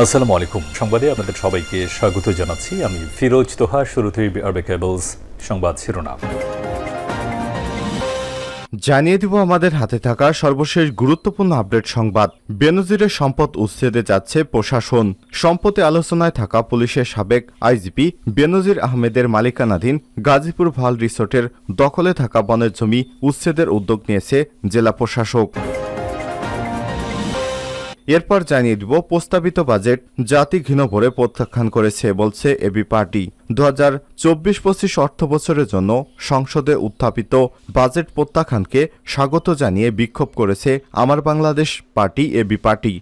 আসসালামু আলাইকুম। সংবাদে আপনাদের সবাইকে স্বাগত জানাচ্ছি। আমি ফিরোজ তোহা, শুরুতেই আরবে কেবলস সংবাদ শিরোনাম। জানিয়ে দিব আমাদের হাতে থাকা সর্বশেষ গুরুত্বপূর্ণ আপডেট সংবাদ। বেনজিরের সম্পদ উচ্ছেদে যাচ্ছে প্রশাসন। সম্পত্তি আলোচনায় থাকা পুলিশের সাবেক আইজিপি বেনজির আহমেদের মালিকানাধীন গাজীপুর ভালো রিসোর্টের দখলে থাকা বনের জমি উচ্ছেদের উদ্যোগ নিয়েছে জেলা প্রশাসক। এরপর জানিয়ে দিব প্রস্তাবিত বাজেট জাতি ঘৃণ ভরে প্রত্যাখ্যান করেছে বলছে এবি পার্টি। দু হাজার চব্বিশ পঁচিশ অর্থ বছরের জন্য সংসদে উত্থাপিত বাজেট প্রত্যাখ্যানকে স্বাগত জানিয়ে বিক্ষোভ করেছে আমার বাংলাদেশ পার্টি, এবি পার্টি।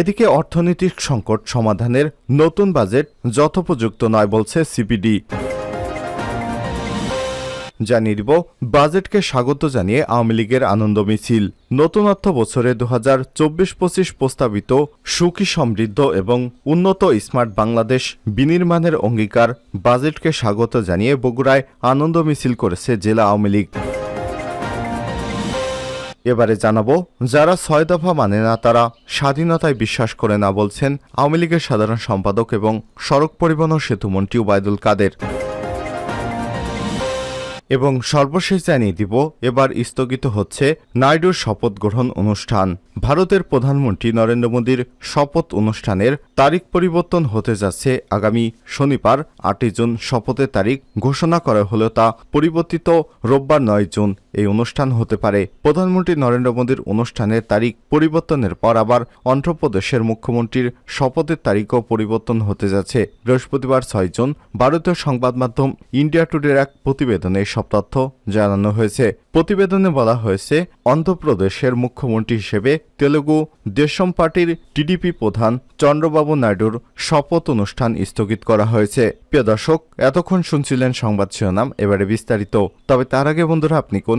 এদিকে অর্থনৈতিক সংকট সমাধানের নতুন বাজেট যথোপযুক্ত নয় বলছে সিপিডি। জানিয়ে দিব বাজেটকে স্বাগত জানিয়ে আওয়ামী লীগের আনন্দ মিছিল। নতুন অর্থ বছরে দু হাজার চব্বিশ পঁচিশ প্রস্তাবিত সুখী সমৃদ্ধ এবং উন্নত স্মার্ট বাংলাদেশ বিনির্মাণের অঙ্গীকার বাজেটকে স্বাগত জানিয়ে বগুড়ায় আনন্দ মিছিল করেছে জেলা আওয়ামী লীগ। এবারে জানাব, যারা ছয় দফা মানে না তারা স্বাধীনতায় বিশ্বাস করে না বলছেন আওয়ামী লীগের সাধারণ সম্পাদক এবং সড়ক পরিবহন সেতুমন্ত্রী ওবায়দুল কাদের। এবং সর্বশেষ জানিয়ে দিব, এবার স্থগিত হচ্ছে নাইডুর শপথ গ্রহণ অনুষ্ঠান। ভারতের প্রধানমন্ত্রী নরেন্দ্র মোদীর শপথ অনুষ্ঠানের তারিখ পরিবর্তন হতে যাচ্ছে আগামী শনিবার, আটই জুন শপথের তারিখ ঘোষণা করা হলেও তা পরিবর্তিত রোববার নয় জুন। এই অনুষ্ঠান হতে পারে। প্রধানমন্ত্রী নরেন্দ্র মোদীর অনুষ্ঠানের তারিখ পরিবর্তনের পর আবার অন্ধ্রপ্রদেশের মুখ্যমন্ত্রীর শপথের তারিখও পরিবর্তন হতে যাচ্ছে। বৃহস্পতিবার ছয় জুন ভারতীয় সংবাদ মাধ্যম ইন্ডিয়া টুডের এক প্রতিবেদনে সব তথ্য জানানো হয়েছে। প্রতিবেদনে বলা হয়েছে, অন্ধ্রপ্রদেশের মুখ্যমন্ত্রী হিসেবে তেলেগু দেশম পার্টির টিডিপি প্রধান চন্দ্রবাবু নাইডুর শপথ অনুষ্ঠান স্থগিত করা হয়েছে। প্রিয় দর্শক, এতক্ষণ শুনছিলেন সংবাদ শিরোনাম, এবারে বিস্তারিত। তবে তার আগে বন্ধুরা, আপনি কোন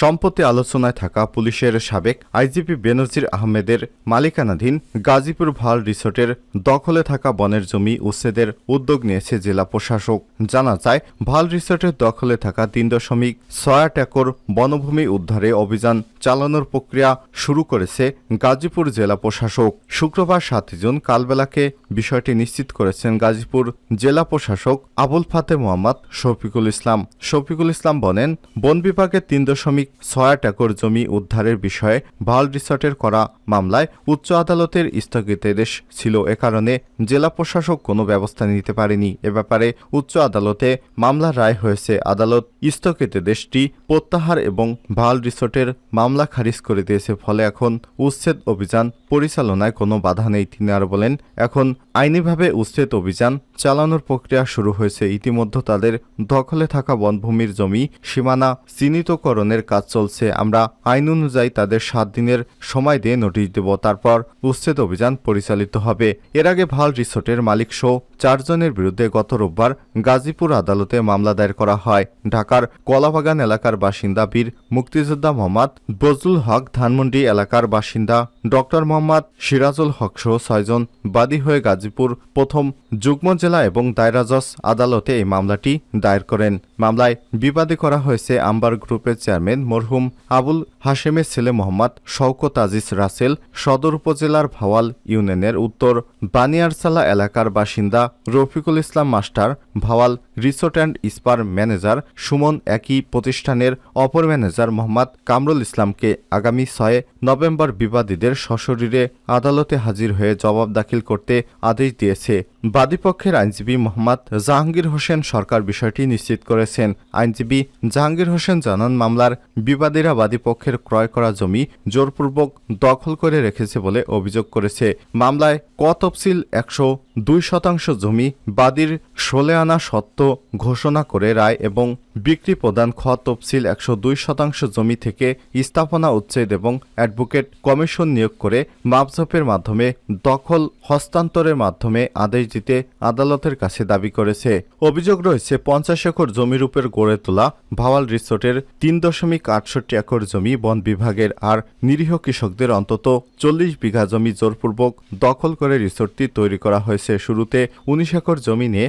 সম্পত্তি আলোচনায় থাকা পুলিশের সাবেক আইজিপি বেনজির আহমেদের মালিকানাধীন গাজীপুর ভালো রিসোর্টের দখলে থাকা বনের জমি উচ্ছেদের উদ্যোগ নিয়েছে জেলা প্রশাসক। জানা যায়, ভালো রিসোর্টের দখলে থাকা তিন দশমিক ছয় একর বনভূমি উদ্ধারে অভিযান চালানোর প্রক্রিয়া শুরু করেছে গাজীপুর জেলা প্রশাসক। শুক্রবার সাতই জুন কালবেলাকে বিষয়টি নিশ্চিত করেছেন গাজীপুর জেলা প্রশাসক আবুল ফাতে মোহাম্মদ শফিকুল ইসলাম। শফিকুল ইসলাম বলেন, বন বিভাগের তিন দশমিক ছয় আট একর জমি উদ্ধারের বিষয়ে ভালো রিসর্টের করা মামলায় উচ্চ আদালতের স্থগিতাদেশ ছিল এ কারণে জেলা প্রশাসক কোনো ব্যবস্থা নিতে পারেনি। এ ব্যাপারে উচ্চ আদালতে মামলার রায় হয়েছে। আদালত স্থগিতাদেশটি প্রত্যাহার এবং ভালো রিসোর্টের মামলা খারিজ করে দিয়েছে। ফলে এখন উচ্ছেদ অভিযান পরিচালনায় কোনো বাধা নেই, তিনি আরও বলেন। এখন আইনিভাবে উচ্ছেদ অভিযান চালানোর প্রক্রিয়া শুরু হয়েছে। ইতিমধ্যে তাদের দখলে থাকা বনভূমির জমি সীমানা চিহ্নিতকরণের কাজ চলছে। আমরা আইন অনুযায়ী তাদের সাত দিনের সময় দিয়ে নোটিশ দেব। তারপর উচ্ছেদ অভিযান পরিচালিত হবে। এর আগে ভালো রিসোর্টের মালিক সহ চারজনের বিরুদ্ধে গত রোববার গাজীপুর আদালতে মামলা দায়ের করা হয়। ঢাকার কলাবাগান এলাকার বাসিন্দা বীর মুক্তিযোদ্ধা মোহাম্মদ বজলুল হক ধানমন্ডি এলাকার বাসিন্দা ডক্টর মোহাম্মদ সিরাজুল হক সহ ছয়জন বাদী হয়ে গাজীপুর প্রথম যুগ্ম জেলা এবং দায়রা জজ আদালতে এই মামলাটি দায়ের করেন। মামলায় বিবাদী করা হয়েছে আম্বার গ্রুপের চেয়ারম্যান মরহুম আবুল হাশেমের ছেলে মোহাম্মদ শওকত আজিজ রাসেল সদর উপজেলার ভাওয়াল ইউনিয়নের উত্তর বানিয়ারসালা এলাকার বাসিন্দা Rafiqul Islam master Bhawal resort and spare manager Suman একই প্রতিষ্ঠানের অপর ম্যানেজার মোহাম্মদ কামরুল ইসলামকে আগামী ছয় নভেম্বর বিবাদীদের সশরীরে আদালতে হাজির হয়ে জবাব দাখিল করতে আদেশ দিয়েছে। বাদীপক্ষের আইনজীবী মোহাম্মদ জাহাঙ্গীর হোসেন সরকার বিষয়টি নিশ্চিত করেছেন। আইনজীবী জাহাঙ্গীর হোসেন জানান, মামলার বিবাদীরা বাদীপক্ষের ক্রয় করা জমি জোরপূর্বক দখল করে রেখেছে বলে অভিযোগ করেছে। মামলায় ক তফসিল, একশো দুই শতাংশ জমি বাদীর ষোলে আনা সত্ত্ব ঘোষণা করে রায় এবং বিক্রি প্রদান খ তফসিল একশো দুই শতাংশ জমি থেকে স্থাপনা, উচ্ছেদ এবং অ্যাডভোকেট কমিশন নিয়োগ করে মাপঝপের মাধ্যমে দখল হস্তান্তরের মাধ্যমে আদেশ দিতে আদালতের কাছে দাবি করেছে। অভিযোগ রয়েছে, পঞ্চাশ একর জমির উপর গড়ে তোলা ভাওয়াল রিসোর্টের তিন দশমিক আটষট্টি একর জমি বন বিভাগের আর নিরীহ কৃষকদের অন্তত চল্লিশ বিঘা জমি জোরপূর্বক দখল করে রিসোর্টটি তৈরি করা হয়েছে। শুরুতে উনিশ একর জমি নিয়ে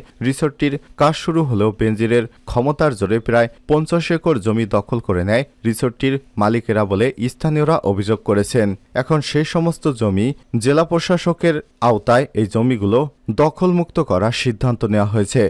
রিসোর্টটির কাজ শুরু হলেও বেনজিরের ক্ষমতার জোরে প্রায় পঞ্চাশ একর জমি দখল করে নেয় রিসোর্টটির মালিকেরা বলে স্থানীয়রা অভিযোগ করেছেন। এখন সেই সমস্ত জমি জেলা প্রশাসকের আওতায় এই জমিগুলো দখলমুক্ত করার সিদ্ধান্ত নেওয়া হয়েছে।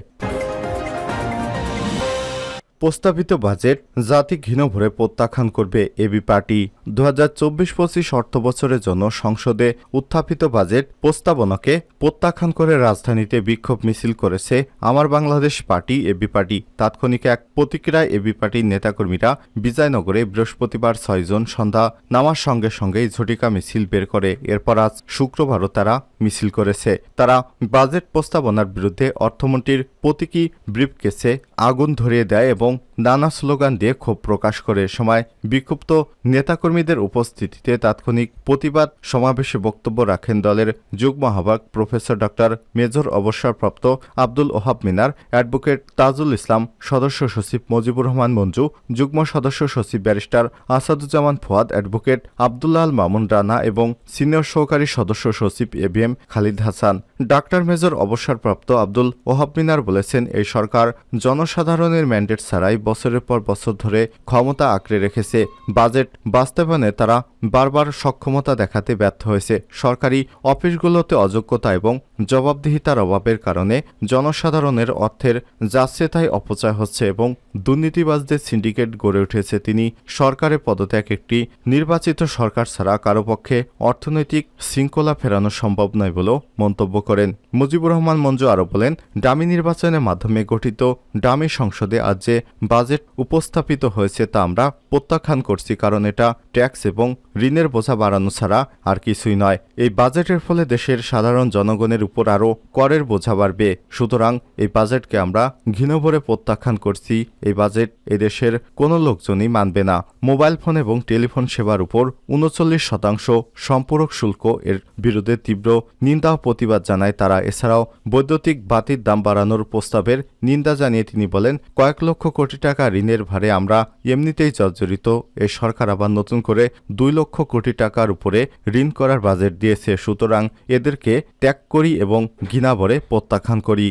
প্রস্তাবিত বাজেট জাতি ঘৃণ ভরে প্রত্যাখ্যান করবে এবি পার্টি। দু হাজার চব্বিশ পঁচিশ অর্থ বছরের জন্য সংসদে উত্থাপিত বাজেট প্রস্তাবনাকে প্রত্যাখ্যান করে রাজধানীতে বিক্ষোভ মিছিল করেছে আমার বাংলাদেশ পার্টি, এবি পার্টি। তাৎক্ষণিক এক প্রতিক্রিয়ায় এবি পার্টির নেতাকর্মীরা বিজয়নগরে বৃহস্পতিবার ছয়জন সন্ধ্যা নামার সঙ্গে সঙ্গেই ঝটিকা মিছিল বের করে। এরপর আজ শুক্রবারও তারা মিছিল করেছে। তারা বাজেট প্রস্তাবনার বিরুদ্ধে অর্থমন্ত্রীর প্রতীকী ব্রিফকেসে আগুন ধরিয়ে দেয় এবং vốn নানা স্লোগান দিয়ে ক্ষোভ প্রকাশ করে সময় বিক্ষুব্ধ নেতাকর্মীদের উপস্থিতিতে তাৎক্ষণিক প্রতিবাদ সমাবেশে বক্তব্য রাখেন দলের যুগ্ম আহ্বায়ক প্রফেসর ডক্টর মেজর অবসরপ্রাপ্ত আব্দুল ওহাব মিনার, অ্যাডভোকেট তাজুল ইসলাম, সদস্য সচিব মুজিবুর রহমান মঞ্জু, যুগ্ম সদস্য সচিব ব্যারিস্টার আসাদুজ্জামান ফুয়াদ, অ্যাডভোকেট আবদুল্লাহ আল মামুন রানা এবং সিনিয়র সহকারী সদস্য সচিব A B M Khalid Hasan. Doctor major অবসরপ্রাপ্ত আব্দুল ওহাব মিনার বলেছেন, এই সরকার জনসাধারণের ম্যান্ডেট ছাড়াই বছরের পর বছর ধরে ক্ষমতা আঁকড়ে রেখেছে। বাজেট বাস্তবায়নে তারা বারবার সক্ষমতা দেখাতে ব্যর্থ হয়েছে। সরকারি অফিসগুলোতে অযোগ্যতা এবং জবাবদিহিতার অভাবের কারণে জনসাধারণের অর্থের যাচ্ছে তাই অপচয় হচ্ছে এবং দুর্নীতিবাজদের সিন্ডিকেট গড়ে উঠেছে। তিনি সরকারের পদত্যাগ একটি নির্বাচিত সরকার ছাড়া কারও পক্ষে অর্থনৈতিক শৃঙ্খলা ফেরানো সম্ভব নয় বলেও মন্তব্য করেন। মুজিবুর রহমান মঞ্জু আরও বলেন, ডামি নির্বাচনের মাধ্যমে গঠিত ডামি সংসদে আজ যে বাজেট উপস্থাপিত হয়েছে তা আমরা প্রত্যাখ্যান করছি, কারণ এটা ট্যাক্স এবং ঋণের বোঝা বাড়ানো ছাড়া আর কিছুই নয়। এই বাজেটের ফলে দেশের সাধারণ জনগণের উপর আরও করের বোঝা বাড়বে। সুতরাং এই বাজেটকে আমরা ঘৃণভরে প্রত্যাখ্যান করছি। এই বাজেট এদেশের কোনো লোকজনই মানবে না। মোবাইল ফোন এবং টেলিফোন সেবার উপর উনচল্লিশ শতাংশ সম্পূরক শুল্ক এর বিরুদ্ধে তীব্র নিন্দা ও প্রতিবাদ জানায় তারা। এছাড়াও বৈদ্যুতিক বাতির দাম বাড়ানোর প্রস্তাবের নিন্দা জানিয়ে তিনি বলেন, কয়েক লক্ষ কোটি টাকা ঋণের ভারে আমরা এমনিতেই জর্জরিত। এ সরকার আবার নতুন করে দুই লক্ষ কোটি টাকার উপরে ঋণ করার বাজেট দিয়েছে। সুতরাং এদেরকে ত্যাগ করি এবং ঘৃণাভরে প্রত্যাখ্যান করি।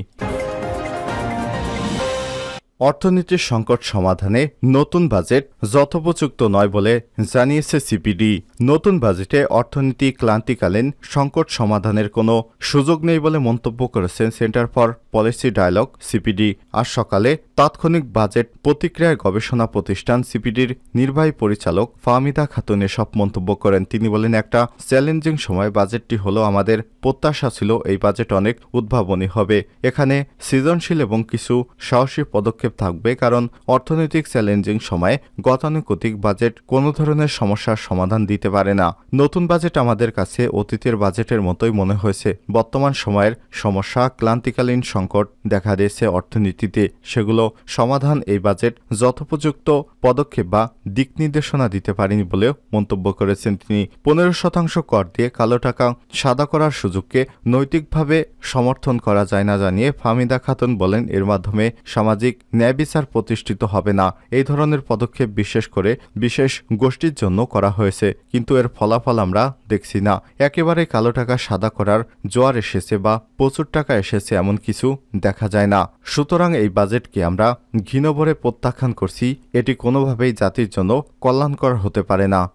অর্থনীতির সংকট সমাধানে নতুন বাজেট যথোপযুক্ত নয় বলে জানিয়েছে সিপিডি। নতুন বাজেটে অর্থনীতি ক্লান্তিকালীন, সংকট সমাধানের কোনো সুযোগ নেই বলে মন্তব্য করেছেন centre for policy dialogue CPD. আজ সকালে তাৎক্ষণিক বাজেট প্রতিক্রিয়ায় গবেষণা প্রতিষ্ঠান সিপিডির নির্বাহী পরিচালক ফাহমিদা খাতুন এসব মন্তব্য করেন। তিনি বলেন, একটা চ্যালেঞ্জিং সময়, বাজেটটি হলো আমাদের প্রত্যাশা ছিল এই বাজেট অনেক উদ্ভাবনী হবে। এখানে সৃজনশীল এবং কিছু সাহসী পদক্ষেপ থাকবে কারণ অর্থনৈতিক চ্যালেঞ্জিং সময়ে গতানুগতিক বাজেট কোনো ধরনের সমস্যার সমাধান দিতে পারে না। নতুন বাজেট আমাদের কাছে অতীতের বাজেটের মতোই মনে হয়েছে। বর্তমান সময়ের সমস্যা, ক্লান্তিকালীন সংকট দেখা দিয়েছে অর্থনীতিতে। সেগুলো সমাধান এই বাজেট যথোপযুক্ত পদক্ষেপ বা দিক নির্দেশনা দিতে পারেনি বলেও মন্তব্য করেছেন তিনি। পনেরো শতাংশ কর দিয়ে কালো টাকা সাদা করার সুযোগকে নৈতিকভাবে সমর্থন করা যায় না জানিয়ে ফামিদা খাতুন বলেন। এর মাধ্যমে সামাজিক ন্যায় বিচার প্রতিষ্ঠিত হবে না। এই ধরনের পদক্ষেপ বিশেষ করে বিশেষ গোষ্ঠীর জন্য করা হয়েছে। কিন্তু এর ফলাফল আমরা দেখছি না। একেবারে কালো টাকা সাদা করার জোয়ার এসেছে বা প্রচুর টাকা এসেছে এমন কিছু দেখা যায় না। সুতরাং এই বাজেটকে আমরা ঘৃণভরে প্রত্যাখ্যান করছি। এটি কোনোভাবেই জাতির জন্য কল্যাণকর হতে পারে না।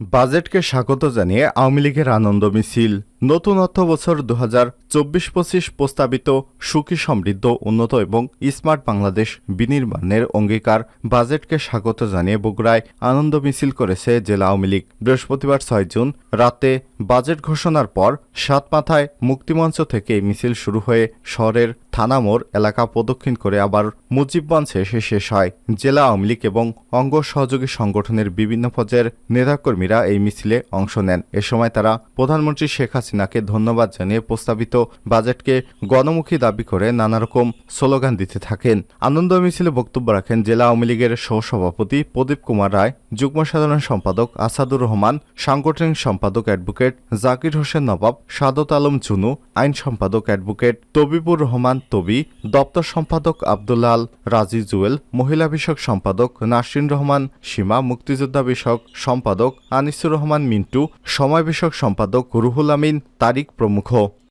বাজেটকে স্বাগত জানিয়ে আওয়ামী লীগের আনন্দ মিছিল। নতুন অর্থ বছর দু হাজার চব্বিশ পঁচিশ প্রস্তাবিত সুখী সমৃদ্ধ, উন্নত এবং স্মার্ট বাংলাদেশ বিনির্মাণের অঙ্গীকার বাজেটকে স্বাগত জানিয়ে বগুড়ায় আনন্দ মিছিল করেছে জেলা আওয়ামী লীগ। বৃহস্পতিবার ছয় জুন রাতে বাজেট ঘোষণার পর সাত মাথায় মুক্তিমঞ্চ থেকে মিছিল শুরু হয়ে শহরের থানামোড় এলাকা প্রদক্ষিণ করে আবার মুজিবগঞ্জে এসে শেষ হয়। জেলা আওয়ামী লীগ এবং অঙ্গ সহযোগী সংগঠনের বিভিন্ন পর্যায়ের নেতাকর্মীরা এই মিছিলে অংশ নেন। এ সময় তারা প্রধানমন্ত্রী শেখ হাসিনা হাসিনাকে ধন্যবাদ জানিয়ে প্রস্তাবিত বাজেটকে গণমুখী দাবি করে নানা রকম স্লোগান দিতে থাকেন। আনন্দ মিছিলে বক্তব্য রাখেন জেলা আওয়ামী লীগের সহসভাপতি প্রদীপ কুমার রায়, যুগ্ম সাধারণ সম্পাদক আসাদুর রহমান, সাংগঠনিক সম্পাদক অ্যাডভোকেট জাকির হোসেন নবাব, সাদত আলম চুনু আইন সম্পাদক অ্যাডভোকেট তবিবুর রহমান তবি, দপ্তর সম্পাদক আব্দুল্লাল রাজি জুয়েল, মহিলা বিষয়ক সম্পাদক নাসরিন রহমান সীমা, মুক্তিযোদ্ধা বিষয়ক সম্পাদক আনিসুর রহমান মিন্টু, সময় বিষয়ক সম্পাদক রুহুল আমিন तारिक प्रमुख